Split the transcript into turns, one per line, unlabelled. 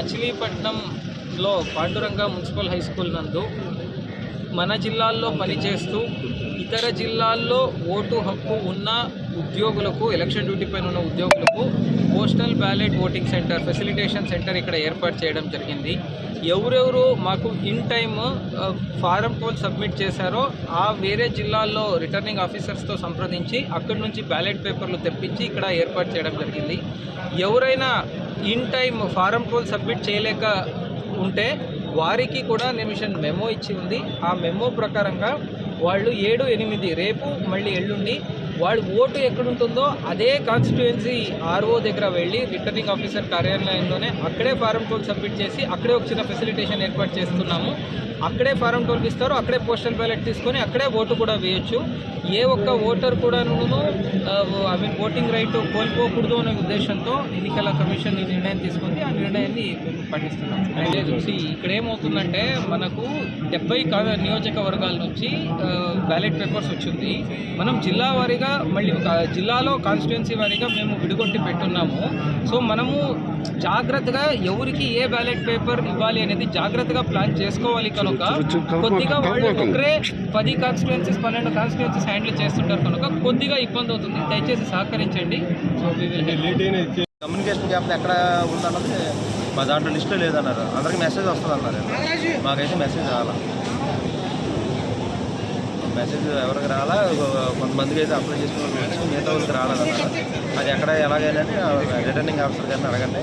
మచిలీపట్నంలో Panduranga municipal high school నందు మన జిల్లాల్లో పనిచేస్తూ ఇతర జిల్లాల్లో ఓటు హక్కు ఉన్న ఉద్యోగులకు ఎలక్షన్ డ్యూటీ పైన ఉన్న ఉద్యోగులకు postal ballot voting centre facilitation centre ఇక్కడ ఏర్పాటు చేయడం జరిగింది. ఎవరెవరు మాకు in time form twelve submit చేశారో ఆ వేరే జిల్లాల్లో రిటర్నింగ్ ఆఫీసర్స్తో సంప్రదించి అక్కడి నుంచి బ్యాలెట్ పేపర్లు తెప్పించి ఇక్కడ ఏర్పాటు చేయడం జరిగింది. ఎవరైనా in time form twelve submit చేయలేక ఉంటే వారికి కూడా నిమిషన్ మెమో ఇచ్చి ఉంది. ఆ మెమో ప్రకారంగా వాళ్ళు ఏడు ఎనిమిది రేపు మళ్ళీ ఎల్లుండి వాడి ఓటు ఎక్కడుంటుందో అదే కాన్స్టిట్యుయెన్సీ ఆర్ఓ దగ్గర వెళ్ళి రిటర్నింగ్ ఆఫీసర్ కార్యాలయంలోనే అక్కడే ఫారం టోల్ సబ్మిట్ చేసి అక్కడే ఒక చిన్న ఫెసిలిటేషన్ ఏర్పాటు చేస్తున్నాము. అక్కడే ఫారం టోల్కి ఇస్తారు అక్కడే పోస్టల్ బ్యాలెట్ తీసుకొని అక్కడే ఓటు కూడా వేయొచ్చు. ఏ ఒక్క ఓటర్ కూడాను ఐ మీన్ ఓటింగ్ రైట్ కోల్పోకూడదు అనే ఉద్దేశంతో ఎన్నికల కమిషన్ ఈ నిర్ణయం తీసుకుంది. ఆ నిర్ణయాన్ని పాటిస్తున్నాం చూసి ఇక్కడ ఏమవుతుందంటే మనకు డెబ్బై నియోజకవర్గాల నుంచి బ్యాలెట్ పేపర్స్ వచ్చింది. మనం జిల్లా వారీగా మళ్ళీ ఒక జిల్లాలో కాన్స్టిట్యున్సీ వారీగా మేము విడిగొట్టి పెట్టున్నాము. సో మనము జాగ్రత్తగా ఎవరికి ఏ బ్యాలెట్ పేపర్ ఇవ్వాలి అనేది జాగ్రత్తగా ప్లాన్ చేసుకోవాలి కనుక కొద్దిగా వాళ్ళు ఒకరే పది కాన్స్టిట్యున్సీస్ పన్నెండు కాన్స్టిట్యున్సీస్ హ్యాండిల్ చేస్తుంటారు కనుక కొద్దిగా ఇబ్బంది అవుతుంది. దయచేసి సహకరించండి. So we will
communication gap ఎక్కడ ఉందన్నది మా దాంట్లో లిస్ట్లో లేదన్నారు. అందరికి మెసేజ్ వస్తుంది అన్నారు మాకైతే మెసేజ్ రాలా. మెసేజ్ ఎవరికి రాలా? కొంతమందికి అయితే అప్లై చేసుకున్న మిగతా వాళ్ళకి రాలేదన్నారు అది ఎక్కడ ఎలాగైనా రిటర్నింగ్ ఆఫీసర్ గారిని అడగండి.